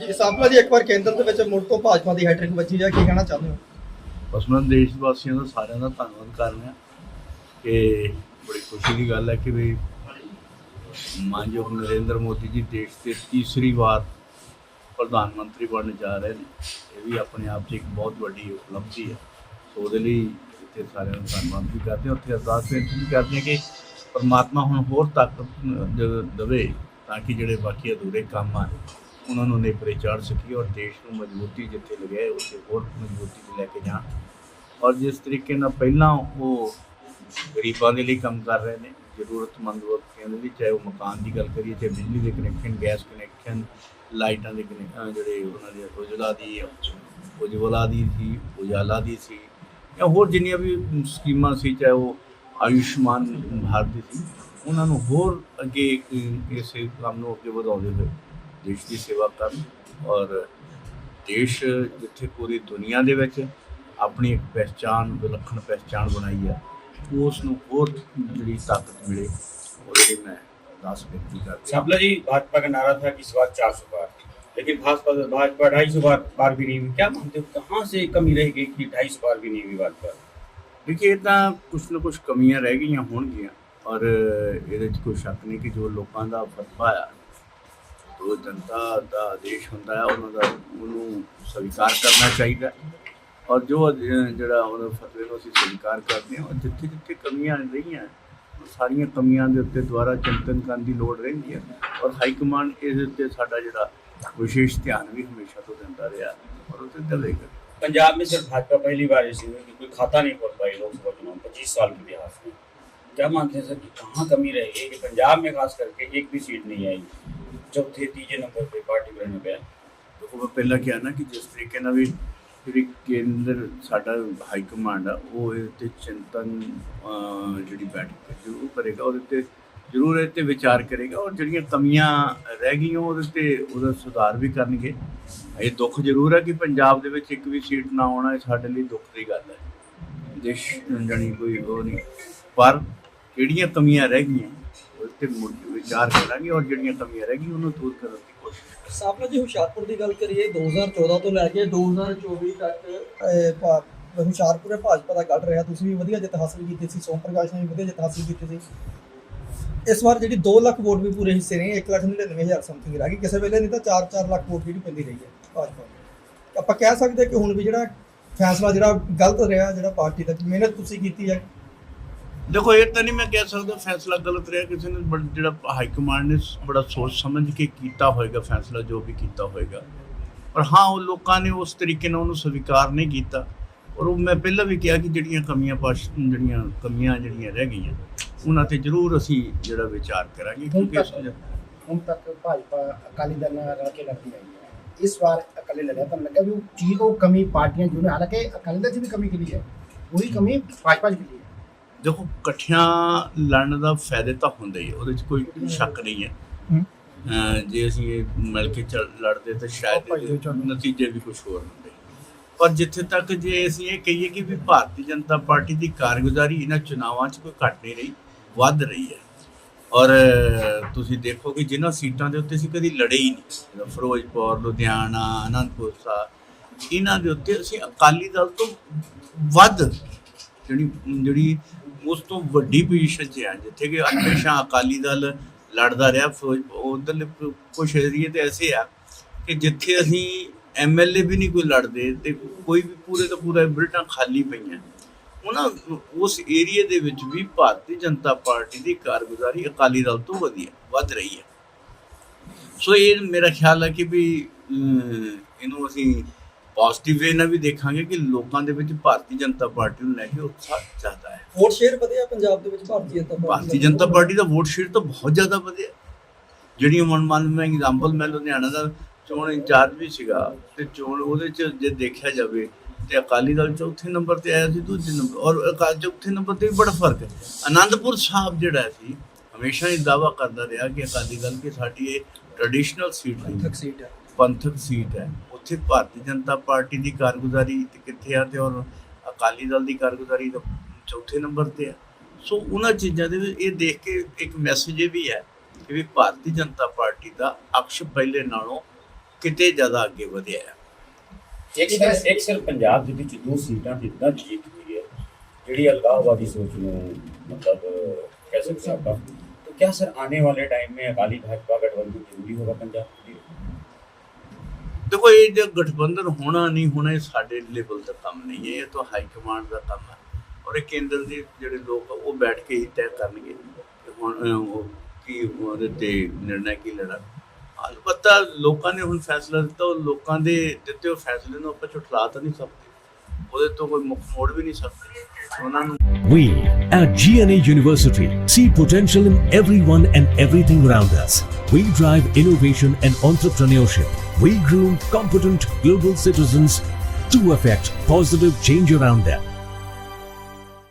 ਜੀ ਸਾਹਮਣੇ ਜੀ, ਇੱਕ ਵਾਰ ਕੇਂਦਰ ਦੇ ਵਿੱਚ ਮੁੜ ਤੋਂ ਭਾਜਪਾ ਦੀ ਹੈਟ੍ਰਿਕ ਵੱਜੀ ਹੈ ਕੀ ਕਹਿਣਾ ਚਾਹੁੰਦੇ ਹੋ? ਬਸ ਮੈਂ ਦੇਸ਼ ਵਾਸੀਆਂ ਦਾ ਸਾਰਿਆਂ ਦਾ ਧੰਨਵਾਦ ਕਰ ਰਿਹਾ ਕਿ ਬੜੀ ਖੁਸ਼ੀ ਦੀ ਗੱਲ ਹੈ ਕਿ ਵੀ ਮਾਨਯੋਗ ਨਰਿੰਦਰ ਮੋਦੀ ਜੀ ਦੇਸ਼ ਦੇ ਤੀਸਰੀ ਵਾਰ ਪ੍ਰਧਾਨ ਮੰਤਰੀ ਬਣਨ ਜਾ ਰਹੇ ਨੇ। ਇਹ ਵੀ ਆਪਣੇ ਆਪ 'ਚ ਇੱਕ ਬਹੁਤ ਵੱਡੀ ਉਪਲਬਧੀ ਹੈ। ਸੋ ਉਹਦੇ ਲਈ ਇੱਥੇ ਸਾਰਿਆਂ ਦਾ ਧੰਨਵਾਦ ਵੀ ਕਰਦੇ ਹਾਂ। ਉੱਥੇ ਅਰਦਾਸ ਬੇਨਤੀ ਵੀ ਕਰਦੇ ਹਾਂ ਕਿ ਪਰਮਾਤਮਾ ਹੁਣ ਹੋਰ ਤਾਕਤ ਦੇਵੇ ਤਾਂ ਕਿ ਜਿਹੜੇ ਬਾਕੀ ਅਧੂਰੇ ਕੰਮ ਆ ਉਹਨਾਂ ਨੂੰ ਨੇਪਰੇ ਚਾੜ ਸਕੀਏ ਔਰ ਦੇਸ਼ ਨੂੰ ਮਜ਼ਬੂਤੀ ਜਿੱਥੇ ਲਗਾਏ ਉੱਥੇ ਹੋਰ ਮਜ਼ਬੂਤੀ ਤੇ ਲੈ ਕੇ ਜਾਣ। ਔਰ ਜਿਸ ਤਰੀਕੇ ਨਾਲ ਪਹਿਲਾਂ ਉਹ ਗਰੀਬਾਂ ਦੇ ਲਈ ਕੰਮ ਕਰ ਰਹੇ ਨੇ, ਜ਼ਰੂਰਤਮੰਦ ਵਰਗਾਂ ਦੇ ਲਈ, ਚਾਹੇ ਉਹ ਮਕਾਨ ਦੀ ਗੱਲ ਕਰੀਏ, ਚਾਹੇ ਬਿਜਲੀ ਦੇ ਕਨੈਕਸ਼ਨ ਗੈਸ ਕਨੈਕਸ਼ਨ ਲਾਈਟਾਂ ਦੇ ਕਨੈਕਸ਼ਨ ਜਿਹੜੇ ਉਹਨਾਂ ਦੇ ਉਜਲਾ ਦੀ, ਉਜਵਲਾ ਦੀ ਸੀ, ਉਜਾਲਾ ਦੀ ਸੀ, ਜਾਂ ਹੋਰ ਜਿੰਨੀਆਂ ਵੀ ਸਕੀਮਾਂ ਸੀ, ਚਾਹੇ ਉਹ ਆਯੁਸ਼ਮਾਨ ਭਾਰਤ ਦੀ ਸੀ, ਉਹਨਾਂ ਨੂੰ ਹੋਰ ਅੱਗੇ ਇਸ ਕੰਮ ਨੂੰ ਅੱਗੇ ਵਧਾਉਂਦੇ ਹੋਏ ਦੇਸ਼ ਦੀ ਸੇਵਾ ਕਰਨ ਔਰ ਦੇਸ਼ ਜਿੱਥੇ ਪੂਰੀ ਦੁਨੀਆ ਦੇ ਵਿੱਚ ਆਪਣੀ ਇੱਕ ਪਛਾਣ ਵਿਲੱਖਣ ਪਛਾਣ ਬਣਾਈ ਆ ਉਸ ਨੂੰ ਹੋਰ ਜਿਹੜੀ ਤਾਕਤ ਮਿਲੇ ਉਹਦੇ ਲਈ ਮੈਂ ਅਰਦਾਸ ਬੇਨਤੀ ਕਰਦਾ ਹਾਂ। ਜੀ भाजपा का नारा था कि इस बार 400 बार लेकिन भाजपा भाजपा ढाई सौ बार बार भी नहीं हुई क्या मानते हो कहाँ से कमी रह गई कि ढाई सौ बार भी नहीं हुई भाजपा देखिए ਤਾਂ ਕੁਛ ਨਾ ਕੁਛ ਕਮੀਆਂ ਰਹਿ ਗਈਆਂ ਹੋਣਗੀਆਂ ਔਰ ਇਹਦੇ 'ਚ ਕੋਈ ਸ਼ੱਕ ਨਹੀਂ ਕਿ ਜੋ ਲੋਕਾਂ ਦਾ ਫਤਵਾ ਆ ਉਹ ਜਨਤਾ ਦਾ ਆਦੇਸ਼ ਹੁੰਦਾ ਹੈ ਉਹਨਾਂ ਦਾ ਉਹਨੂੰ ਸਵੀਕਾਰ ਕਰਨਾ ਚਾਹੀਦਾ ਹੈ। ਔਰ ਜੋ ਅਹ, ਜਿਹੜਾ ਉਹਨਾਂ ਫਤਵੇ ਨੂੰ ਅਸੀਂ ਸਵੀਕਾਰ ਕਰਦੇ ਹਾਂ ਔਰ ਜਿੱਥੇ ਜਿੱਥੇ ਕਮੀਆਂ ਰਹੀਆਂ ਉਹ ਸਾਰੀਆਂ ਕਮੀਆਂ ਦੇ ਉੱਤੇ ਦੁਆਰਾ ਚਿੰਤਨ ਕਰਨ ਦੀ ਲੋੜ ਰਹਿੰਦੀ ਹੈ ਔਰ ਹਾਈ ਕਮਾਂਡ ਇਹਦੇ ਉੱਤੇ ਸਾਡਾ ਜਿਹੜਾ ਵਿਸ਼ੇਸ਼ ਧਿਆਨ ਵੀ ਹਮੇਸ਼ਾ ਤੋਂ ਦਿੰਦਾ ਰਿਹਾ ਔਰ ਉੱਤੇ ਦੇਵੇਗਾ पंजाब में सिर्फ भाजपा पहली बार ऐसी हुई कि कोई खाता नहीं खोल पाई लोकसभा चुनाव पच्चीस साल के इतिहास में क्या मानते हैं सर कि कहाँ कमी रह गई कि पंजाब में खास करके एक भी सीट नहीं आई ਚੌਥੇ, ਤੀਜੇ ਨੰਬਰ ਤੇ ਪਾਰਟੀ ਕਰਨਾ ਪਿਆ। ਦੇਖੋ, ਮੈਂ ਪਹਿਲਾਂ ਕਿਹਾ ਨਾ ਕਿ ਜਿਸ ਤਰੀਕੇ ਨਾਲ ਵੀ ਜਿਹੜੀ ਕੇਂਦਰ, ਸਾਡਾ ਹਾਈ ਕਮਾਂਡ ਆ, ਉਹ ਇਹ ਤੇ ਚਿੰਤਨ ਜਿਹੜੀ ਬੈਠਕ ਜ਼ਰੂਰ ਕਰੇਗਾ। ਉਹਦੇ ਤੇ ਜ਼ਰੂਰ ਇਹ ਤੇ ਵਿਚਾਰ ਕਰੇਗਾ ਔਰ ਜਿਹੜੀਆਂ ਕਮੀਆਂ ਰਹਿ ਗਈਆਂ, ਉਹਦੇ ਤੇ ਉਹਦਾ ਸੁਧਾਰ ਵੀ ਕਰਨਗੇ। ਇਹ ਦੁੱਖ ਜ਼ਰੂਰ ਹੈ ਕਿ ਪੰਜਾਬ ਦੇ ਵਿੱਚ ਇੱਕ ਵੀ ਸੀਟ ਨਾ ਆਉਣਾ ਇਹ ਸਾਡੇ ਲਈ ਦੁੱਖ ਦੀ ਗੱਲ ਹੈ। ਦੇਸ਼ ਜਣੀ ਕੋਈ ਹੋਰ ਨਹੀਂ। ਪਰ ਜਿਹੜੀਆਂ ਕਮੀਆਂ ਰਹਿ ਗਈਆਂ ਤੇ ਮੁੜ ਕੇ ਵਿਚਾਰ ਕਰਾਂਗੇ ਔਰ ਜਿਹੜੀਆਂ ਕਮੀਆਂ ਰਹਿ ਗਈਆਂ ਉਹਨੂੰ ਦੂਰ ਕਰਨ ਦੀ ਕੋਸ਼ਿਸ਼ ਕਰਾਂਗੇ। ਸਾਹਮਣੇ ਜੀ ਹੁਸ਼ਿਆਰਪੁਰ ਦੀ ਗੱਲ ਕਰੀਏ 2014 ਤੋਂ ਲੈ ਕੇ 2024 ਤੱਕ ਅਹ, ਭਾਜਪਾ ਦਾ ਕੱਢ ਰਿਹਾ। ਤੁਸੀਂ ਵੀ ਵਧੀਆ ਜਿੱਤ ਹਾਸਲ ਕੀਤੀ ਸੀ ਸੋਮ ਪ੍ਰਕਾਸ਼ ਨੇ ਵੀ ਵਧੀਆ ਜਿੱਤ ਹਾਸਲ ਕੀਤੀ ਸੀ। ਇਸ ਵਾਰ ਜਿਹੜੀ 2 ਲੱਖ ਵੋਟ ਵੀ ਪੂਰੇ ਹਿੱਸੇ ਨੇ 1 ਲੱਖ 99000 ਸਮਥਿੰਗ ਰਹਿ ਗਈ। ਕਿਸੇ ਵੇਲੇ ਨਹੀਂ ਤਾਂ 4-4 ਲੱਖ ਵੋਟ ਜਿਹੜੀ ਪੈਂਦੀ ਰਹੀ ਹੈ ਭਾਜਪਾ ਆਪਾਂ ਕਹਿ ਸਕਦੇ ਕਿ ਹੁਣ ਵੀ ਜਿਹੜਾ ਫੈਸਲਾ ਜਿਹੜਾ ਗਲਤ ਰਿਹਾ ਜਿਹੜਾ ਪਾਰਟੀ ਦਾ ਮਿਹਨਤ ਤੁਸੀਂ ਕੀਤੀ ਹੈ ਦੇਖੋ ਇਹ ਤਾਂ ਨਹੀਂ ਮੈਂ ਕਹਿ ਸਕਦਾ ਫੈਸਲਾ ਗਲਤ ਰਿਹਾ। ਕਿਸੇ ਨੇ ਜਿਹੜਾ ਹਾਈ ਕਮਾਂਡ ਨੇ ਬੜਾ ਸੋਚ ਸਮਝ ਕੇ ਕੀਤਾ ਹੋਏਗਾ ਫੈਸਲਾ ਜੋ ਵੀ ਕੀਤਾ ਹੋਏਗਾ। ਪਰ ਹਾਂ ਉਹ ਲੋਕਾਂ ਨੇ ਉਸ ਤਰੀਕੇ ਨਾਲ ਉਹਨੂੰ ਸਵੀਕਾਰ ਨਹੀਂ ਕੀਤਾ। ਔਰ ਉਹ ਮੈਂ ਪਹਿਲਾਂ ਵੀ ਕਿਹਾ ਕਿ ਜਿਹੜੀਆਂ ਕਮੀਆਂ ਪਾਸ਼ ਜਿਹੜੀਆਂ ਕਮੀਆਂ ਜਿਹੜੀਆਂ ਰਹਿ ਗਈਆਂ ਉਹਨਾਂ ਤੇ ਜ਼ਰੂਰ ਅਸੀਂ ਜਿਹੜਾ ਵਿਚਾਰ ਕਰਾਂਗੇ ਕਿਉਂਕਿ ਹੁਣ ਤੱਕ ਭਾਜਪਾ ਅਕਾਲੀ ਦਲ ਨਾਲ ਰਲ ਕੇ ਲੜਦੀ ਆਈ ਹੈ। ਇਸ ਵਾਰ ਅਕਾਲੀ ਲੜਿਆ ਤਾਂ ਲੱਗਾ ਵੀ ਉਹ ਚੀਜ਼ ਉਹ ਕਮੀ ਪਾਰਟੀਆਂ ਜੋ ਨੇ ਹਾਲਾਂਕਿ ਅਕਾਲੀ ਦਲ 'ਚ ਵੀ ਕਮੀ ਮਿਲੀ ਹੈ? ਉਹੀ ਕਮੀ ਭਾਜਪਾ 'ਚ ਹੈ? ਦੇਖੋ ਇਕੱਠਿਆਂ ਲੜਨ ਦਾ ਫਾਇਦੇ ਤਾਂ ਹੁੰਦੇ ਹੀ ਆ, ਉਹਦੇ 'ਚ ਕੋਈ ਸ਼ੱਕ ਨਹੀਂ ਹੈ ਹੂੰ। ਅਹ ਜੇ ਅਸੀਂ ਇਹ ਮਿਲ ਕੇ ਚੱਲ ਲੜਦੇ ਤਾਂ ਸ਼ਾਇਦ ਭਾਈ ਦੇ ਚੱਲ। ਇਹਦੇ ਨਤੀਜੇ ਵੀ ਕੁਝ ਹੋਰ ਹੁੰਦੇ ਪਰ ਜਿੱਥੇ ਤੱਕ ਜੇ ਅਸੀਂ ਇਹ ਕਹੀਏ ਕਿ ਵੀ ਭਾਰਤੀ ਜਨਤਾ ਪਾਰਟੀ ਦੀ ਕਾਰਗੁਜ਼ਾਰੀ ਇਹਨਾਂ ਚੁਣਾਵਾਂ 'ਚ ਕੋਈ ਘਟ ਨਹੀਂ ਰਹੀ ਵੱਧ ਰਹੀ ਹੈ ਔਰ ਅਹ, ਤੁਸੀਂ ਦੇਖੋ ਕਿ ਜਿਨ੍ਹਾਂ ਸੀਟਾਂ ਦੇ ਉੱਤੇ ਅਸੀਂ ਕਦੀ ਲੜੇ ਹੀ ਨਹੀਂ ਫਿਰੋਜ਼ਪੁਰ ਲੁਧਿਆਣਾ ਅਨੰਦਪੁਰ ਸਾਹਿਬ ਇਹਨਾਂ ਦੇ ਉੱਤੇ ਅਸੀਂ ਅਕਾਲੀ ਦਲ ਤੋਂ ਵੱਧ ਜਿਹੜੀ ਜਿਹੜੀ ਉਸ ਤੋਂ ਵੱਡੀ ਪੋਜੀਸ਼ਨ 'ਚ ਆ ਜਿੱਥੇ ਕਿ ਹਮੇਸ਼ਾ ਅਕਾਲੀ ਦਲ ਲੜਦਾ ਰਿਹਾ ਉਧਰਲੇ ਕੁਝ ਏਰੀਏ ਤੇ ਐਸੇ ਆ ਕਿ ਜਿੱਥੇ ਅਸੀਂ ਐਮਐਲਏ ਵੀ ਨਹੀਂ ਕੋਈ ਲੜਦੇ ਤੇ ਕੋਈ ਵੀ ਪੂਰੇ ਦਾ ਪੂਰਾ ਬਿਲਟਾਂ ਖਾਲੀ ਪਈਆਂ, ਉਹਨਾਂ ਉਸ ਏਰੀਏ ਦੇ ਵਿੱਚ ਵੀ ਭਾਰਤੀ ਜਨਤਾ ਪਾਰਟੀ ਦੀ ਕਾਰਗੁਜ਼ਾਰੀ ਅਕਾਲੀ ਦਲ ਤੋਂ ਵਧੀਆ ਵੱਧ ਰਹੀ ਹੈ। ਸੋ ਇਹ ਮੇਰਾ ਖਿਆਲ ਹੈ ਕਿ ਵੀ ਇਹਨੂੰ ਅਸੀਂ ਪੋਜ਼ਿਟਿਵ ਵੇ ਨਾਲ ਵੀ ਦੇਖਾਂਗੇ ਕਿ ਲੋਕਾਂ ਦੇ ਵਿੱਚ ਭਾਰਤੀ ਜਨਤਾ ਪਾਰਟੀ ਨੂੰ ਲੈ ਕੇ ਉਤਸ਼ਾਹ ਜ਼ਿਆਦਾ ਹੈ। ਵੋਟ ਸ਼ੇਅਰ ਵਧਿਆ ਪੰਜਾਬ ਦੇ ਵਿੱਚ ਭਾਰਤੀ ਜਨਤਾ ਪਾਰਟੀ ਭਾਰਤੀ ਜਨਤਾ ਪਾਰਟੀ ਦਾ ਵੋਟ ਸ਼ੇਅਰ ਤਾਂ ਬਹੁਤ ਜ਼ਿਆਦਾ ਵਧਿਆ। ਜਿਹੜੀ ਮਨ ਮਨ ਮੈਂ ਐਗਜ਼ਾਮਪਲ ਮੈਂ ਲੁਧਿਆਣਾ ਦਾ ਚੋਣ ਇੰਚਾਰਜ ਵੀ ਸੀਗਾ ਤੇ ਚੋਣ ਉਹਦੇ ਚ ਜੇ ਦੇਖਿਆ ਜਾਵੇ ਤੇ ਅਕਾਲੀ ਦਲ ਚੌਥੇ ਨੰਬਰ ਤੇ ਆਇਆ ਸੀ ਦੂਜੇ ਨੰਬਰ ਔਰ ਅਕਾਲੀ ਚੌਥੇ ਨੰਬਰ ਤੇ ਵੀ ਬੜਾ ਫ਼ਰਕ ਹੈ। ਆਨੰਦਪੁਰ ਸਾਹਿਬ ਜਿਹੜਾ ਸੀ ਹਮੇਸ਼ਾ ਹੀ ਦਾਵਾ ਕਰਦਾ ਰਿਹਾ ਕਿ ਅਕਾਲੀ ਦਲ ਕਿ ਸਾਡੀ ਇਹ ਟ੍ਰੈਡੀਸ਼ਨਲ ਸੀਟ ਪੰਥਕ ਸੀਟ ਹੈ। ਪੰਥਕ ਸੀਟ ਹੈ। ਉੱਥੇ ਭਾਰਤੀ ਜਨਤਾ ਪਾਰਟੀ ਦੀ ਕਾਰਗੁਜ਼ਾਰੀ ਤੇ ਕਿੱਥੇ ਆ ਤੇ ਔਰ ਅਕਾਲੀ ਦਲ ਦੀ ਕਾਰਗੁਜ਼ਾਰੀ ਤਾਂ ਚੌਥੇ ਨੰਬਰ ਤੇ ਹੈ ਸੋ ਉਹਨਾਂ ਚੀਜ਼ਾਂ ਦੇ ਵਿੱਚ ਇਹ ਦੇਖ ਕੇ ਇੱਕ ਮੈਸੇਜ ਇਹ ਵੀ ਹੈ ਕਿ ਵੀ ਭਾਰਤੀ ਜਨਤਾ ਪਾਰਟੀ ਦਾ ਅਕਸ਼ ਪਹਿਲੇ ਨਾਲੋਂ ਕਿਤੇ ਜ਼ਿਆਦਾ ਅੱਗੇ ਵਧਿਆ ਹੈ ਇੱਕ ਸਿਰ ਇੱਕ ਸਿਰ ਪੰਜਾਬ ਦੇ ਵਿੱਚ ਦੋ ਸੀਟਾਂ ਤੇ ਇਦਾਂ ਜੀਤ ਹੋਈ ਹੈ ਜਿਹੜੀ ਅਲਗਾਹਵਾਦੀ ਸੋਚ ਨੂੰ मतलब कह सकते हैं आपका तो क्या सर आने वाले टाइम में अकाली भाजपा गठबंधन जरूरी होगा पंजाब के लिए ਦੇਖੋ ਇਹ ਜੋ ਗਠਬੰਧਨ ਹੋਣਾ ਨਹੀਂ ਹੋਣਾ ਇਹ ਸਾਡੇ ਲੈਵਲ ਦਾ ਕੰਮ ਨਹੀਂ ਹੈ ਇਹ ਤਾਂ ਹਾਈ ਕਮਾਂਡ ਦਾ ਕੰਮ ਹੈ। ਔਰ ਇਹ ਕੇਂਦਰ ਦੇ ਜਿਹੜੇ ਲੋਕ ਆ, ਉਹ ਬੈਠ ਕੇ ਹੀ ਤੈਅ ਕਰਨਗੇ। ਕਿ ਹੁਣ ਅਹ, ਉਹ ਕੀ ਉਹਦੇ ਤੇ ਨਿਰਣਾ ਕੀ ਲੈਣਾ? ਅਲਬੱਤਾ ਲੋਕਾਂ ਨੇ ਹੁਣ ਫੈਸਲਾ ਦਿੱਤਾ ਉਹ ਲੋਕਾਂ ਦੇ ਦਿੱਤੇ ਹੋਏ ਫੈਸਲੇ ਨੂੰ ਆਪਾਂ ਝੁਠਲਾ ਤਾਂ ਨਹੀਂ ਸਕਦੇ। ਉਹਦੇ ਤੋਂ ਕੋਈ ਮੁੱਖ ਮੋੜ ਵੀ ਨਹੀਂ ਸਕਦੇ। ਉਹਨਾਂ ਨੂੰ We at GNA University see potential in everyone and everything around us. We drive innovation and entrepreneurship. We groom competent global citizens to affect positive change around them.